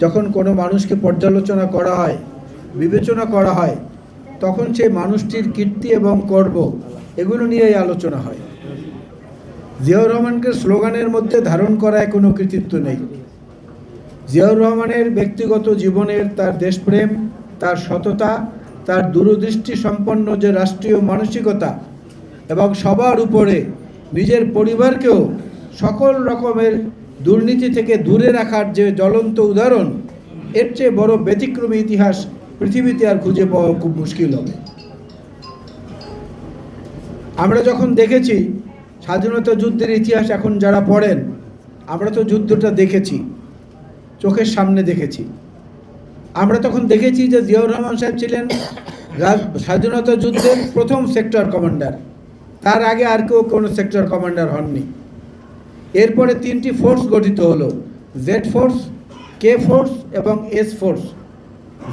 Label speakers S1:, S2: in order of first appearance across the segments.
S1: যখন কোনো মানুষকে পর্যালোচনা করা হয়, বিবেচনা করা হয়, তখন সেই মানুষটির কীর্তি এবং কর্ম এগুলো নিয়েই আলোচনা হয়। জিয়াউর রহমানকে স্লোগানের মধ্যে ধারণ করায় কোনো কৃতিত্ব নেই। জিয়াউর রহমানের ব্যক্তিগত জীবনের তার দেশপ্রেম, তার সততা, তার দূরদৃষ্টি সম্পন্ন যে রাষ্ট্রীয় মানসিকতা এবং সবার উপরে নিজের পরিবারকেও সকল রকমের দুর্নীতি থেকে দূরে রাখার যে জ্বলন্ত উদাহরণ, এর চেয়ে বড় ব্যতিক্রমী ইতিহাস পৃথিবীতে আর খুঁজে পাওয়া খুব মুশকিল হবে। আমরা যখন দেখেছি, স্বাধীনতা যুদ্ধের ইতিহাস এখন যারা পড়েন, আমরা তো যুদ্ধটা দেখেছি, চোখের সামনে দেখেছি। আমরা তখন দেখেছি যে জিয়াউর রহমান সাহেব ছিলেন স্বাধীনতা যুদ্ধের প্রথম সেক্টর কমান্ডার তার আগে আর কেউ কোনো সেক্টর কমান্ডার হননি। এরপরে তিনটি ফোর্স গঠিত হলো জেড ফোর্স কে ফোর্স এবং এস ফোর্স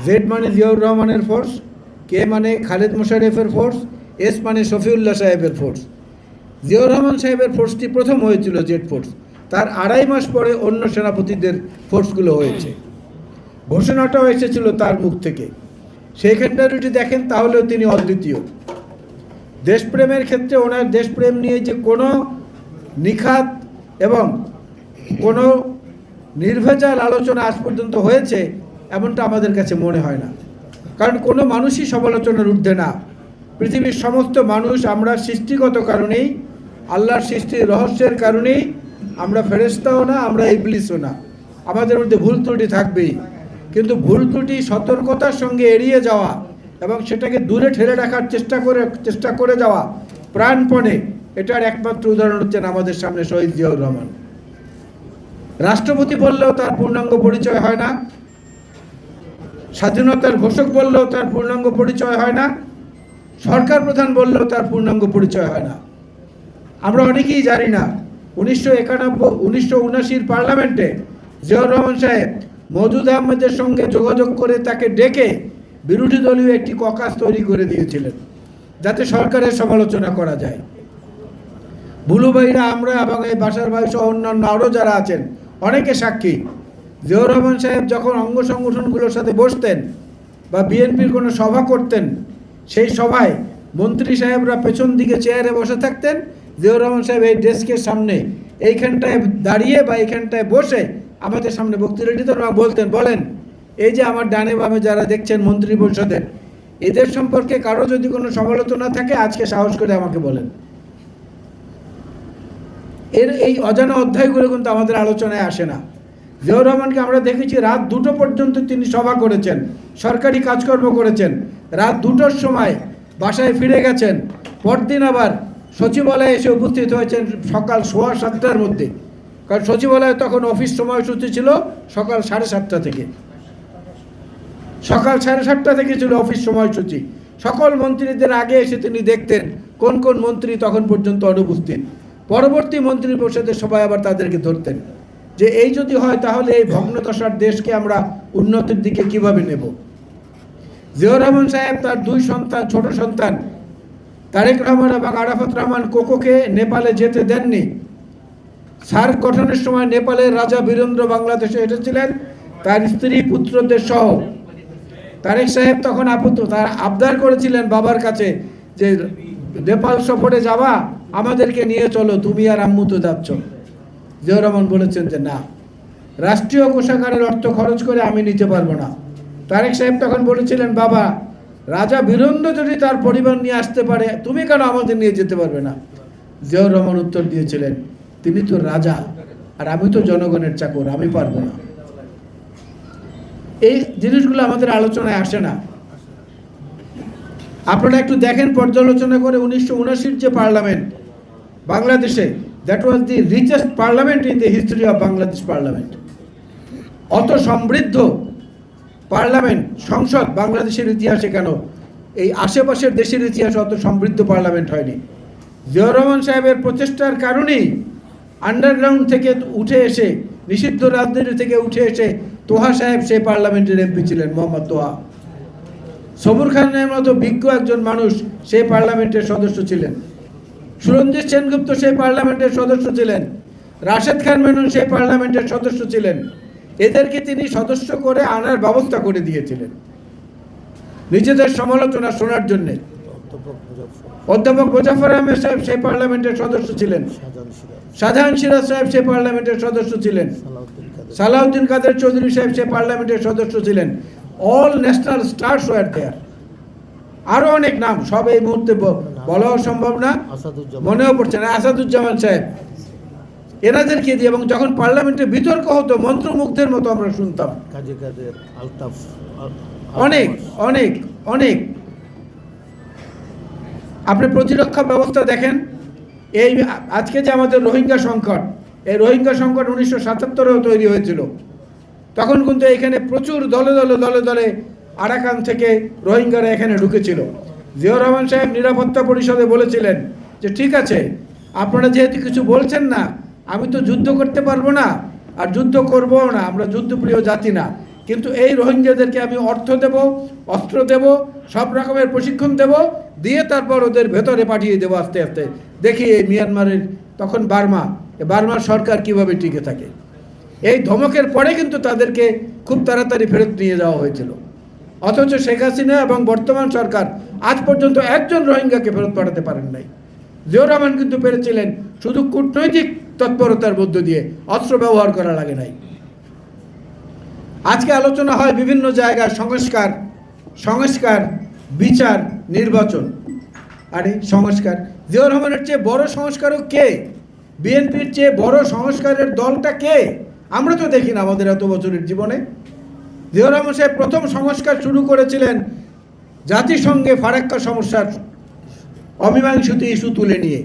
S1: জেড মানে জিয়াউর রহমানের ফোর্স কে মানে খালেদ মোশারেফের ফোর্স এস মানে শফিউল্লাহ সাহেবের ফোর্স জিয়াউর রহমান সাহেবের ফোর্সটি প্রথম হয়েছিল জেড ফোর্স তার আড়াই মাস পরে অন্য সেনাপতিদের ফোর্সগুলো হয়েছে। ঘোষণাটাও এসেছিল তার মুখ থেকে। সেইখানটা যদি দেখেন, তাহলেও তিনি অদ্বিতীয়। দেশপ্রেমের ক্ষেত্রে ওনার দেশপ্রেম নিয়ে যে কোনো নিখাত এবং কোনো নির্ভেজাল আলোচনা আজ পর্যন্ত হয়েছে, এমনটা আমাদের কাছে মনে হয় না। কারণ কোনো মানুষই সমালোচনার ঊর্ধ্বে না। পৃথিবীর সমস্ত মানুষ আমরা সৃষ্টিগত কারণেই, আল্লাহর সৃষ্টির রহস্যের কারণেই আমরা ফেরেস্তাও না, আমরা ইবলিসও না। আমাদের মধ্যে ভুল ত্রুটি থাকবেই। কিন্তু ভুল ত্রুটি সতর্কতার সঙ্গে এড়িয়ে যাওয়া এবং সেটাকে দূরে ঠেলে রাখার চেষ্টা করে চেষ্টা করে যাওয়া প্রাণপণে এটার একমাত্র উদাহরণ হচ্ছেন আমাদের সামনে শহীদ জিয়াউর রহমান। রাষ্ট্রপতি বললেও তার পূর্ণাঙ্গ পরিচয় হয় না, স্বাধীনতার ঘোষক বললেও তার পূর্ণাঙ্গ পরিচয় হয় না, সরকার প্রধান বললেও তার পূর্ণাঙ্গ পরিচয় হয় না। আমরা অনেকেই জানি না, উনিশশো একানব্বই, উনিশশো উনাশির পার্লামেন্টে জিয়াউর রহমান সাহেব মজুদ আহমেদের সঙ্গে যোগাযোগ করে তাকে ডেকে বিরোধী দলীয় একটি ককাস তৈরি করে দিয়েছিলেন, যাতে সরকারের সমালোচনা করা যায়। ভুলু ভাইরা, আমরা এবং এই বাসার ভাই সহ অন্যান্য আরও যারা আছেন, অনেকে সাক্ষী। জিয়াউর রহমান সাহেব যখন অঙ্গ সংগঠনগুলোর সাথে বসতেন বা বিএনপির কোনো সভা করতেন, সেই সভায় মন্ত্রী সাহেবরা পেছন দিকে চেয়ারে বসে থাকতেন। জিয়াউর রহমান সাহেব এই ডেস্কের সামনে, এইখানটায় দাঁড়িয়ে বা এইখানটায় বসে আমাদের সামনে বক্তৃতা দিতেন ওরা বলতেন, বলেন, এই যে আমার ডানে বামে যারা দেখছেন মন্ত্রী পরিষদের, এদের সম্পর্কে কারও যদি কোনো সমালোচনা থাকে, আজকে সাহস করে আমাকে বলেন। এর এই অজানা অধ্যায়গুলো কিন্তু আমাদের আলোচনায় আসে না। জিয়াউর রহমানকে আমরা দেখেছি রাত দুটো পর্যন্ত তিনি সভা করেছেন, সরকারি কাজকর্ম করেছেন। রাত দুটোর সময় বাসায় ফিরে গেছেন, পরদিন আবার সচিবালয়ে এসে উপস্থিত হয়েছেন সকাল সোয়া সাতটার মধ্যে। কারণ সচিবালয়ে তখন অফিস সময়সূচি ছিল সকাল সাড়ে সাতটা থেকে। সকাল সাড়ে সাতটা থেকে ছিল অফিস সময়সূচি। সকল মন্ত্রীদের আগে এসে তিনি দেখতেন কোন কোন মন্ত্রী তখন পর্যন্ত অনুপস্থিত। পরবর্তী মন্ত্রী পরিষদের সবাই আবার তাদেরকে ধরতেন। যে এই যদি হয়, তাহলে এই ভগ্নদশার দেশকে আমরা উন্নতির দিকে কীভাবে নেব? জিয়াউর রহমান সাহেব তার দুই সন্তান, ছোট সন্তান। তারেক রহমান এবং আরাফাত রহমান কোকোকে নেপালে যেতে দেননি। সার্ক গঠনের সময় নেপালের রাজা বীরেন্দ্র বাংলাদেশে এসেছিলেন। তার স্ত্রী পুত্রদের সহ। তারেক সাহেব তখন আপত্ত তার আবদার করেছিলেন বাবার কাছে যে, নেপাল সফরে যাওয়া আমাদেরকে নিয়ে চলো, তুমি আর আম্মু তো যাচ্ছ। জিয়াউর রহমান বলেছেন যে না। রাষ্ট্রীয় কোষাগারের অর্থ খরচ করে আমি নিতে পারব না। তারেক সাহেব তখন বলেছিলেন, বাবা, রাজা বীরেন্দ্র যদি তার পরিবার নিয়ে আসতে পারে, তুমি কেন আমাদের নিয়ে যেতে পারবে না? জিয়াউর রহমান উত্তর দিয়েছিলেন, তিনি তো রাজা, আর আমি তো জনগণের চাকর, আমি পারব না। এই জিনিসগুলো আমাদের আলোচনায় আসে না। আপনারা একটু দেখেন পর্যালোচনা করে উনিশশো যে পার্লামেন্ট বাংলাদেশে that was the richest parliament in the history of Bangladesh parliament অত সমৃদ্ধ পার্লামেন্ট, সংসদ বাংলাদেশের ইতিহাসে কেন? এই আশেপাশের দেশের ইতিহাসে অত সমৃদ্ধ পার্লামেন্ট হয়নি। জিয়াউর রহমান সাহেবের প্রচেষ্টার কারণেই আন্ডারগ্রাউন্ড থেকে উঠে এসে, নিষিদ্ধ রাজনীতি থেকে উঠে এসে তোহা সাহেব সেই পার্লামেন্টের এমপি ছিলেন, মোহাম্মদ তোহা। সবুর খানের মতো বিজ্ঞ একজন মানুষ, সেই পার্লামেন্টের সদস্য ছিলেন। সুরঞ্জিত সেনগুপ্ত সেই পার্লামেন্টের সদস্য ছিলেন। রাশেদ খান মেনন সেই পার্লামেন্টের সদস্য ছিলেন। এদেরকে তিনি সদস্য করে আনার ব্যবস্থা করে দিয়েছিলেন। নিজেদের সমালোচনা শোনার জন্যে।
S2: অধ্যাপক মুজাফর
S1: আহমেদ সাহেব সেই পার্লামেন্টের সদস্য ছিলেন।
S2: শাহজাহান সিরাজ
S1: সাহেব সেই পার্লামেন্টের সদস্য ছিলেন।
S2: সালাউদ্দিন কাদের
S1: চৌধুরী সাহেব সেই পার্লামেন্টের সদস্য ছিলেন। All national stars were there আরও অনেক নাম সব এই মুহূর্তে ব- বলাও সম্ভব না। মনেও পড়ছে না। আসাদুজ্জামান সাহেব এনাদেরকে দিয়ে এবং যখন পার্লামেন্টে বিতর্ক হতো মন্ত্রমুগ্ধের মতো আমরা শুনতাম। অনেক অনেক অনেক। আপনি প্রতিরক্ষা ব্যবস্থা দেখেন। এই আজকে যে আমাদের রোহিঙ্গা সংকট এই রোহিঙ্গা সংকট উনিশশো সাতাত্তরেও তৈরি হয়েছিল। তখন কিন্তু এখানে প্রচুর দলে দলে দলে দলে আরাকান থেকে রোহিঙ্গারা এখানে ঢুকেছিল। জিয়র রহমান সাহেব নিরাপত্তা পরিষদে বলেছিলেন যে, ঠিক আছে, আপনারা যেহেতু কিছু বলছেন না, আমি তো যুদ্ধ করতে পারব না, আর যুদ্ধ করবও না, আমরা যুদ্ধপ্রিয় জাতি না। কিন্তু এই রোহিঙ্গাদেরকে আমি অর্থ দেব, অস্ত্র দেব, সব রকমের প্রশিক্ষণ দেব, দিয়ে তারপর ওদের ভেতরে পাঠিয়ে দেবো আস্তে আস্তে। দেখি এই মিয়ানমারের তখন বার্মা বার্মার সরকার কীভাবে টিকে থাকে। এই ধমকের পরে কিন্তু তাদেরকে খুব তাড়াতাড়ি ফেরত নিয়ে যাওয়া হয়েছিল। অথচ শেখ হাসিনা এবং বর্তমান সরকার আজ পর্যন্ত একজন রোহিঙ্গাকে ফেরত পাঠাতে পারেন নাই। জিয়র রহমান কিন্তু পেরেছিলেন শুধু কূটনৈতিক তৎপরতার মধ্য দিয়ে, অস্ত্র ব্যবহার করা লাগে নাই। আজকে আলোচনা হয় বিভিন্ন জায়গায় সংস্কার সংস্কার, বিচার, নির্বাচন। আরে, সংস্কার। জিয়র রহমানের চেয়ে বড় সংস্কারক কে? বিএনপির চেয়ে বড় সংস্কারের দলটা কে? আমরা তো দেখি না আমাদের এত বছরের জীবনে। জিয়র সাহেব প্রথম সংস্কার শুরু করেছিলেন জাতিসংঘে ফারাক্কা সমস্যার অমীমাংসিত ইস্যু তুলে নিয়ে।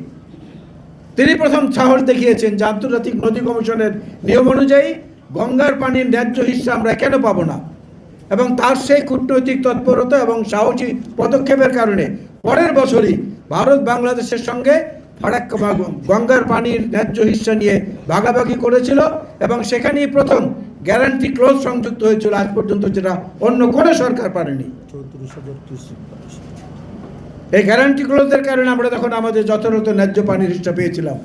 S1: তিনি প্রথম সাহস দেখিয়েছেন যে আন্তর্জাতিক নদী কমিশনের নিয়ম অনুযায়ী গঙ্গার পানির ন্যায্য হিস্সা আমরা কেন পাবো না? এবং তার সেই কূটনৈতিক তৎপরতা এবং সাহসী পদক্ষেপের কারণে পরের বছরই ভারত বাংলাদেশের সঙ্গে গঙ্গার পানির ন্যায্য হিস্সা নিয়ে ভাগাভাগি করেছিল এবং সেখানেই প্রথম গ্যারান্টি ক্লোজ সংযুক্ত হয়েছিল। আজ পর্যন্ত যেটা অন্য কোনো সরকার পারেনি। এই গ্যারান্টি ক্লোজের কারণে আমরা তখন আমাদের যথাযথ ন্যায্য পানির হিসা পেয়েছিলাম।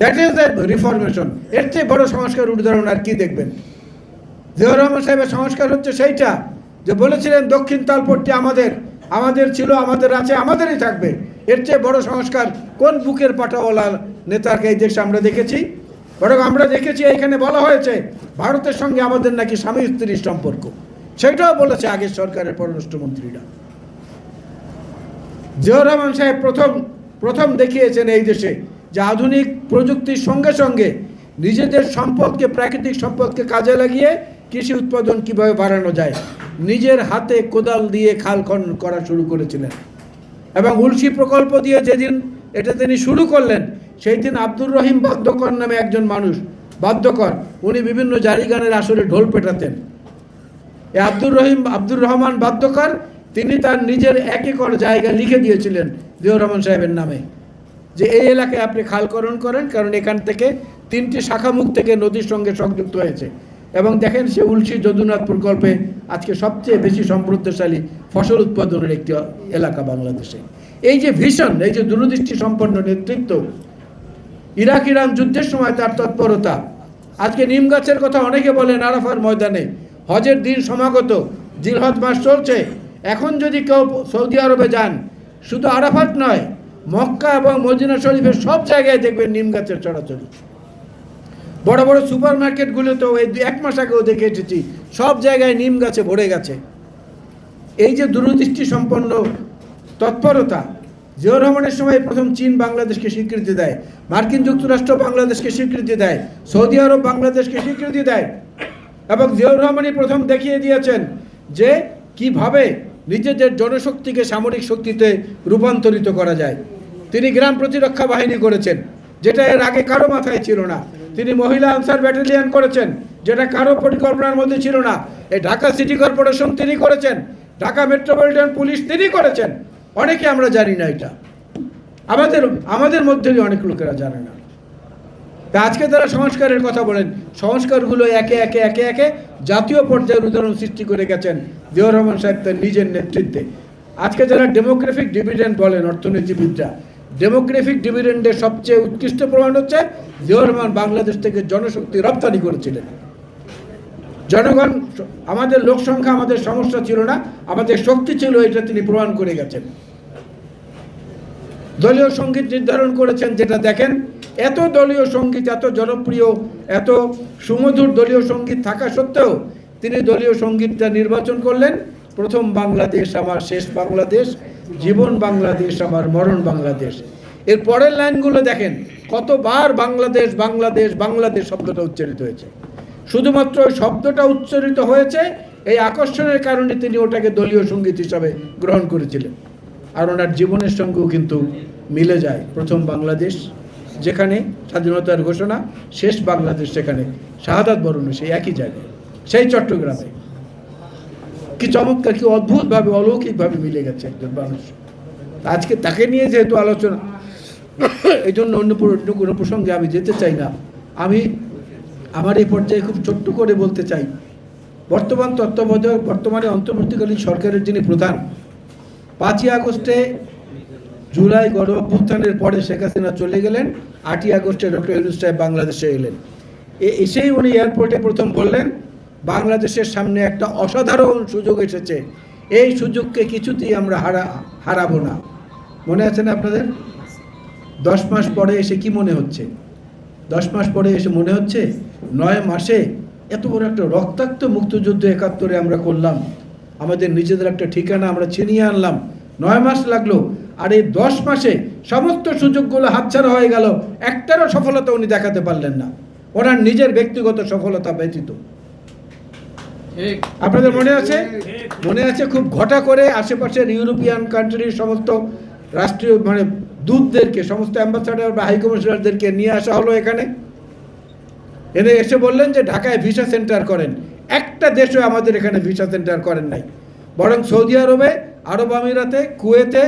S1: দ্যাট ইজ দ্য রিফরমেশন এর চেয়ে বড় সংস্কার উদাহরণ আর কি দেখবেন? জিয়র রহমান সাহেবের সংস্কার হচ্ছে সেইটা যে বলেছিলেন দক্ষিণ তালপট্টি আমাদের আমাদের ছিল আমাদের আছে আমাদেরই থাকবে। এর চেয়ে বড় সংস্কার কোন বুকের পাটাওয়ালা নেতাকে এই দেশে আমরা দেখেছি? বরং আমরা দেখেছি এখানে বলা হয়েছে, ভারতের সঙ্গে আমাদের নাকি স্বামী স্ত্রীর সম্পর্ক। সেটাও বলেছে আগের সরকারের পররাষ্ট্রমন্ত্রীরা জিয়র রহমান সাহেব প্রথম প্রথম দেখিয়েছেন এই দেশে যে আধুনিক প্রযুক্তির সঙ্গে সঙ্গে নিজেদের সম্পদকে, প্রাকৃতিক সম্পদকে কাজে লাগিয়ে কৃষি উৎপাদন কীভাবে বাড়ানো যায়, নিজের হাতে কোদাল দিয়ে খাল খনন করা শুরু করেছিলেন। এবং উলসি প্রকল্প দিয়ে যেদিন এটা তিনি শুরু করলেন, সেই দিন আব্দুর রহিম বাদ্যকর নামে একজন মানুষ, বাদ্যকর, উনি বিভিন্ন জারি গানের আসরে ঢোল পেটাতেন। এই আব্দুর রহিম, আব্দুর রহমান বাদ্যকর, তিনি তার নিজের এক একর জায়গা লিখে দিয়েছিলেন জিয়র রহমান সাহেবের নামে। যে এই এলাকায় আপনি খালকরণ করেন, কারণ এখান থেকে তিনটি শাখামুখ থেকে নদীর সঙ্গে সংযুক্ত হয়েছে। এবং দেখেন সে উলসি যদুনাথ প্রকল্পে আজকে সবচেয়ে বেশি সমৃদ্ধশালী ফসল উৎপাদনের একটি এলাকা বাংলাদেশে। এই যে ভিশন এই যে দূরদৃষ্টি সম্পন্ন নেতৃত্ব, ইরাক ইরান যুদ্ধের সময় তার তৎপরতা। আজকে নিম গাছের কথা অনেকে বলেন আরাফার ময়দানে। হজের দিন সমাগত, জিলহজ মাস চলছে। এখন যদি কেউ সৌদি আরবে যান, শুধু আরাফাত নয়, মক্কা এবং মদিনা শরীফের সব জায়গায় দেখবেন নিম গাছের চড়াচড়ি। বড় বড় সুপার মার্কেটগুলোতেও এই এক মাস আগেও দেখে এসেছি, সব জায়গায় নিম গাছে ভরে গেছে। এই যে দূরদৃষ্টি সম্পন্ন তৎপরতা জিয়র রহমানের সময় প্রথম চীন বাংলাদেশকে স্বীকৃতি দেয়, মার্কিন যুক্তরাষ্ট্র বাংলাদেশকে স্বীকৃতি দেয়, সৌদি আরব বাংলাদেশকে স্বীকৃতি দেয়, এবং জিয়র রহমানই প্রথম দেখিয়ে দিয়েছেন যে কীভাবে নিজেদের জনশক্তিকে সামরিক শক্তিতে রূপান্তরিত করা যায়। তিনি গ্রাম প্রতিরক্ষা বাহিনী করেছেন, যেটা এর আগে কারও মাথায় ছিল না। তিনি মহিলা আনসার ব্যাটালিয়ন করেছেন, যেটা কারও পরিকল্পনার মধ্যে ছিল না। এই ঢাকা সিটি কর্পোরেশন তিনি করেছেন, ঢাকা মেট্রোপলিটন পুলিশ তিনি করেছেন। অনেকে আমরা জানি না এটা। আমাদের আমাদের মধ্যেই অনেক লোকেরা জানে না। তা আজকে তারা সংস্কারের কথা বলেন। সংস্কারগুলো একে একে একে একে জাতীয় পর্যায়ের উদাহরণ সৃষ্টি করে গেছেন জিয়র রহমান সাহেব তার নিজের নেতৃত্বে। আজকে যারা ডেমোগ্রাফিক ডিভিডেন্ড বলেন, অর্থনীতিবিদরা ডেমোগ্রাফিক ডিভিডেন্ডের সবচেয়ে উৎকৃষ্ট প্রমাণ হচ্ছে জিয়র রহমান বাংলাদেশ থেকে জনশক্তি রপ্তানি করেছিলেন। জনগণ, আমাদের লোক সংখ্যা, আমাদের সমস্যা ছিল না, আমাদের শক্তি ছিল, এটা তিনি প্রমাণ করে গেছেন। দলীয় সংগীত নির্ধারণ করেছেন, যেটা দেখেন, এত দলীয় সংগীত, এত জনপ্রিয়, এত সুমধুর দলীয় সংগীত থাকা সত্ত্বেও তিনি দলীয় সঙ্গীতটা নির্বাচন করলেন। প্রথম বাংলাদেশ, আমার শেষ বাংলাদেশ। জীবন বাংলাদেশ, আমার মরণ বাংলাদেশ। এর পরের লাইনগুলো দেখেন, কতবার বাংলাদেশ বাংলাদেশ বাংলাদেশ শব্দটা উচ্চারিত হয়েছে। শুধুমাত্র ওই শব্দটা উচ্চারিত হয়েছে, এই আকর্ষণের কারণে তিনি ওটাকে দলীয় সংগীত হিসাবে গ্রহণ করেছিলেন। আর ওনার জীবনের সঙ্গেও কিন্তু মিলে যায়। প্রথম বাংলাদেশ যেখানে, স্বাধীনতার ঘোষণা, শেষ বাংলাদেশ সেখানে, শাহাদাত বরণ, সেই একই জায়গায়, সেই চট্টগ্রামে। কি চমৎকার, কি অদ্ভুতভাবে, অলৌকিকভাবে মিলে গেছে একজন মানুষ। আজকে তাকে নিয়ে যেহেতু আলোচনা, এই জন্য অন্য অন্য কোনো প্রসঙ্গে আমি যেতে চাই না। আমি আমার এই পর্যায়ে খুব ছোট্ট করে বলতে চাই, বর্তমান তত্ত্বাবধায়ক, বর্তমানে অন্তর্বর্তীকালীন সরকারের যিনি প্রধান, পাঁচই আগস্টে জুলাই গণ অভ্যুত্থানের পরে শেখ হাসিনা চলে গেলেন, আটই আগস্টে ডক্টর ইউনুস সাহেব বাংলাদেশে এলেন। এসেই উনি এয়ারপোর্টে প্রথম বললেন বাংলাদেশের সামনে একটা অসাধারণ সুযোগ এসেছে। এই সুযোগকে কিছুতেই আমরা হারা হারাবো না। মনে আছে না আপনাদের? দশ মাস পরে এসে কি মনে হচ্ছে? দশ মাস পরে এসে মনে হচ্ছে নয় মাসে এত বড় একটা রক্তাক্ত মুক্তিযুদ্ধ একাত্তরে আমরা করলাম। আমাদের নিজেদের একটা ঠিকানা আমরা ছিনিয়ে আনলাম। নয় মাস লাগল, আর এই দশ মাসে সমস্ত সুযোগগুলো হাতছাড়া হয়ে গেল। একটারও সফলতা উনি দেখাতে পারলেন না। ওনার নিজের ব্যক্তিগত সফলতা ব্যতীত। আপনাদের মনে আছে? মনে আছে খুব ঘটা করে আশেপাশের ইউরোপিয়ান কান্ট্রির সমস্ত রাষ্ট্রীয় মানে দূতদেরকে, সমস্ত অ্যাম্বাসাডার বা হাইকমিশনারদেরকে নিয়ে আসা হলো এখানে? এনে এসে বললেন যে ঢাকায় ভিসা সেন্টার করেন। একটা দেশও আমাদের এখানে ভিসা সেন্টার করেন নাই। বরং সৌদি আরবে, আরব আমিরাতে, কুয়েতে,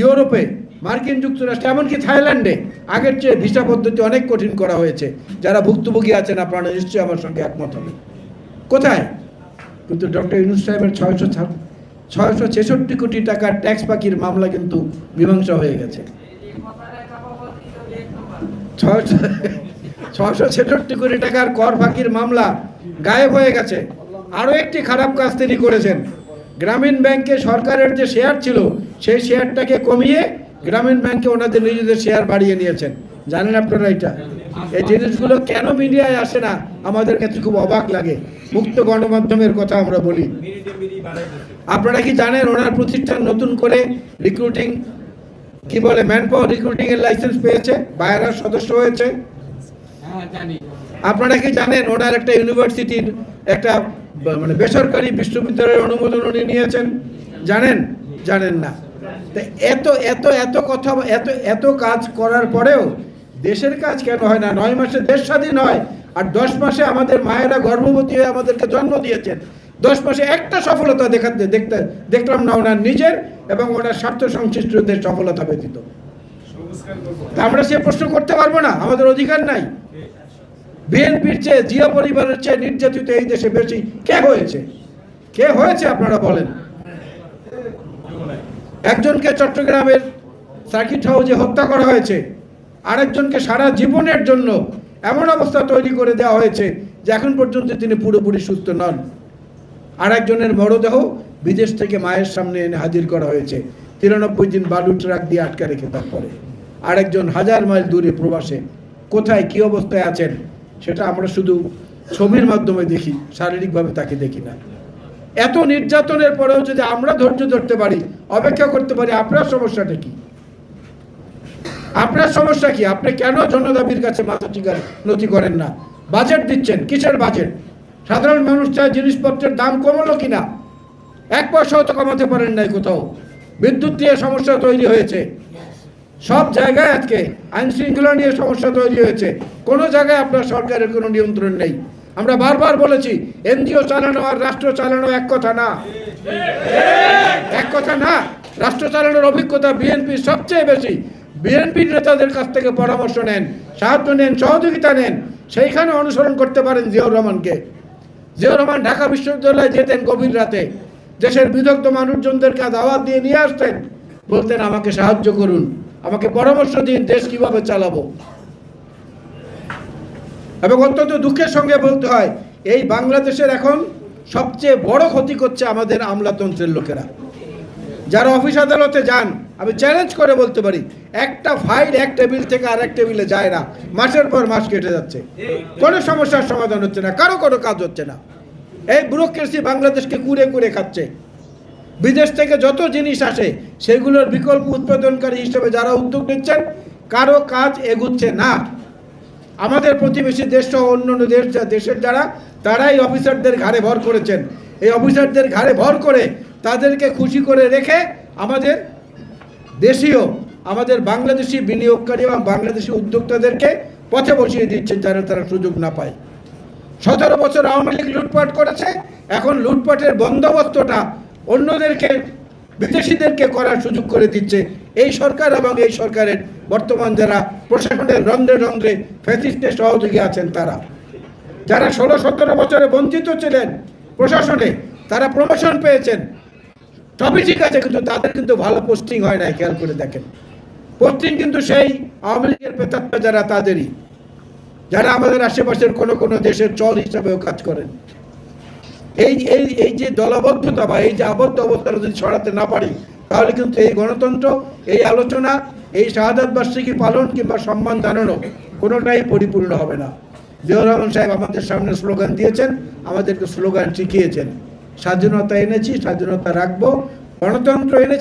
S1: ইউরোপে, মার্কিন যুক্তরাষ্ট্রে, এমনকি থাইল্যান্ডে আগের চেয়ে ভিসা পদ্ধতি অনেক কঠিন করা হয়েছে। যারা ভুক্তভোগী আছেন আপনারা নিশ্চয়ই আমার সঙ্গে একমত হবেন। কোথায়? কিন্তু ডক্টর ইউনুস সাহেবের ছয়শো ছয়শো ছেষট্টি কোটি টাকার ট্যাক্স বাকির মামলা কিন্তু মীমাংসা হয়ে গেছে। ছয়শো ছশো ছেষট্টি কোটি টাকার কর ফাঁকির মামলা গায়েব হয়ে গেছে। আরও একটি খারাপ কাজ তিনি করেছেন। গ্রামীণ ব্যাংকে সরকারের যে শেয়ার ছিল, সেই শেয়ারটাকে কমিয়ে গ্রামীণ ব্যাংকে ওনাদের নিজেদের শেয়ার বাড়িয়ে নিয়েছেন। জানেন আপনারা এটা? এই জিনিসগুলো কেন মিডিয়ায় আসে না? আমাদের কাছে খুব অবাক লাগে। মুক্ত গণমাধ্যমের কথা আমরা বলি। আপনারা কি জানেন ওনার প্রতিষ্ঠান নতুন করে রিক্রুটিং কি বলে ম্যান পাওয়ার রিক্রুটিং এর লাইসেন্স পেয়েছে? বায়ারার সদস্য হয়েছে? আপনারা কি জানেন ওনার একটা ইউনিভার্সিটির একটা মানে বেসরকারি বিশ্ববিদ্যালয়ের অনুমোদন উনি নিয়েছেন? জানেন? জানেন না। তো এত এত এত কথা এত এত কাজ করার পরেও দেশের কাজ কেন হয় না? নয় মাসে দেশ স্বাধীন হয়। আর দশ মাসে আমাদের মায়েরা গর্ভবতী হয়ে আমাদেরকে জন্ম দিয়েছেন। দশ মাসে একটা সফলতা দেখাতে দেখতে দেখলাম না, ওনার নিজের এবং ওনার স্বার্থ সংশ্লিষ্টদের সফলতা ব্যতীত। আমরা সে প্রশ্ন করতে পারব না, আমাদের অধিকার নাই। বিএনপির চেয়ে, জিয়া পরিবারের চেয়ে নির্যাতিত এই দেশে বেশি কে হয়েছে? কে হয়েছে আপনারা বলেন? একজনকে চট্টগ্রামের সার্কিট হাউসে হত্যা করা হয়েছে। আরেকজনকে সারা জীবনের জন্য এমন অবস্থা তৈরি করে দেওয়া হয়েছে যে এখন পর্যন্ত তিনি পুরোপুরি সুস্থ নন। আরেকজনের মরদেহ বিদেশ থেকে মায়ের সামনে এনে হাজির করা হয়েছে। তিরানব্বই দিন বালু ট্রাক দিয়ে আটকা রেখে তারপরে। আরেকজন হাজার মাইল দূরে প্রবাসে। কোথায় কি অবস্থায় আছেন সেটা আমরা শুধু ছবির মাধ্যমে দেখি, শারীরিকভাবে তাকে দেখি না। এত নির্যাতনের পরেও যদি আমরা ধৈর্য ধরতে পারি, অপেক্ষা করতে পারি, আপনার সমস্যাটা কি? আপনার সমস্যা কি? আপনি কেন জনদাবির কাছে মাথা টিকার নথি করেন না? বাজেট দিচ্ছেন। কিসের বাজেট? সাধারণ মানুষ চায় জিনিসপত্রের দাম কমলো কিনা? এক পয়সাও তো কমাতে পারেন নাই কোথাও। বিদ্যুৎ নিয়ে সমস্যা তৈরি হয়েছে। সব জায়গায় আজকে আইন শৃঙ্খলা নিয়ে সমস্যা তৈরি হয়েছে। কোনো জায়গায় আপনার সরকারের কোনো নিয়ন্ত্রণ নেই। আমরা বারবার বলেছি, এনজিও চালানো আর রাষ্ট্র চালানো এক কথা না। এক কথা না। রাষ্ট্র চালানোর অভিজ্ঞতা বিএনপির সবচেয়ে বেশি। বিএনপির নেতাদের কাছ থেকে পরামর্শ নেন, সাহায্য নেন, সহযোগিতা নেন, সেইখানে অনুসরণ করতে পারেন জিয়াউর রহমানকে। জিয়াউর রহমান ঢাকা বিশ্ববিদ্যালয়ে যেতেন গভীর রাতে। দেশের বিদগ্ধ মানুষজনদেরকে দাওয়াত দিয়ে নিয়ে আসতেন। বলতেন, আমাকে সাহায্য করুন। আমাকে পরামর্শ দিন, দেশ কীভাবে চালাবো? এবং অত্যন্ত দুঃখের সঙ্গে বলতে হয়, এই বাংলাদেশের এখন সবচেয়ে বড় ক্ষতি করছে আমাদের আমলাতন্ত্রের লোকেরা। যারা অফিস আদালতে যান, আমি চ্যালেঞ্জ করে বলতে পারি, একটা ফাইল এক টেবিল থেকে আর এক টেবিলে যায় না। মাসের পর মাস কেটে যাচ্ছে। কোনো সমস্যার সমাধান হচ্ছে না, কারও কোনো কাজ হচ্ছে না। এই ব্যুরোক্রেসি বাংলাদেশকে কুড়ে কুড়ে খাচ্ছে। বিদেশ থেকে যত জিনিস আসে, সেগুলোর বিকল্প উৎপাদনকারী হিসেবে যারা উদ্যোগ নিচ্ছেন, কারও কাজ এগুচ্ছে না। আমাদের প্রতিবেশী দেশ সহ অন্য অন্য দেশ, দেশের যারা, তারাই অফিসারদের ঘাড়ে ভর করেছেন। এই অফিসারদের ঘাড়ে ভর করে তাদেরকে খুশি করে রেখে আমাদের দেশীয়, আমাদের বাংলাদেশি বিনিয়োগকারী এবং বাংলাদেশি উদ্যোক্তাদেরকে পথে বসিয়ে দিচ্ছেন যারা তারা সুযোগ না পায়। সতেরো বছর আওয়ামী লীগ লুটপাট করেছে, এখন লুটপাটের বন্দোবস্তটা অন্যদেরকে, বিদেশিদেরকে করার সুযোগ করে দিচ্ছে। এই সরকার এবং এই সরকারের বর্তমান যারা প্রশাসনের রন্ধ্রে রন্ধ্রে ফ্যাসিস্টের সহযোগী আছেন তারা। যারা ষোলো সতেরো বছরে বঞ্চিত ছিলেন প্রশাসনে, তারা প্রমোশন পেয়েছেন। সবই ঠিক আছে, কিন্তু তাদের কিন্তু ভালো পোস্টিং হয় না খেয়াল করে দেখেন। পোস্টিং কিন্তু সেই আওয়ামী লীগের পেতাত্তা যারা, তাদেরই। যারা আমাদের আশেপাশের কোনো কোনো দেশের চল হিসাবেও কাজ করেন। এই এই এই যে দলবদ্ধতা বা এই যে আবদ্ধ অবস্থাটা যদি ছড়াতে না পারি, তাহলে কিন্তু এই গণতন্ত্র, এই আলোচনা, এই শাহাদাত বার্ষিকী পালন কিংবা সম্মান জানানো কোনোটাই পরিপূর্ণ হবে না। জিয়াউর রহমান সাহেব আমাদের সামনে স্লোগান দিয়েছেন, আমাদেরকে স্লোগান শিখিয়েছেন। স্বাধীনতা এনেছি স্বাধীনতা রাখব গণতন্ত্র এনেছি।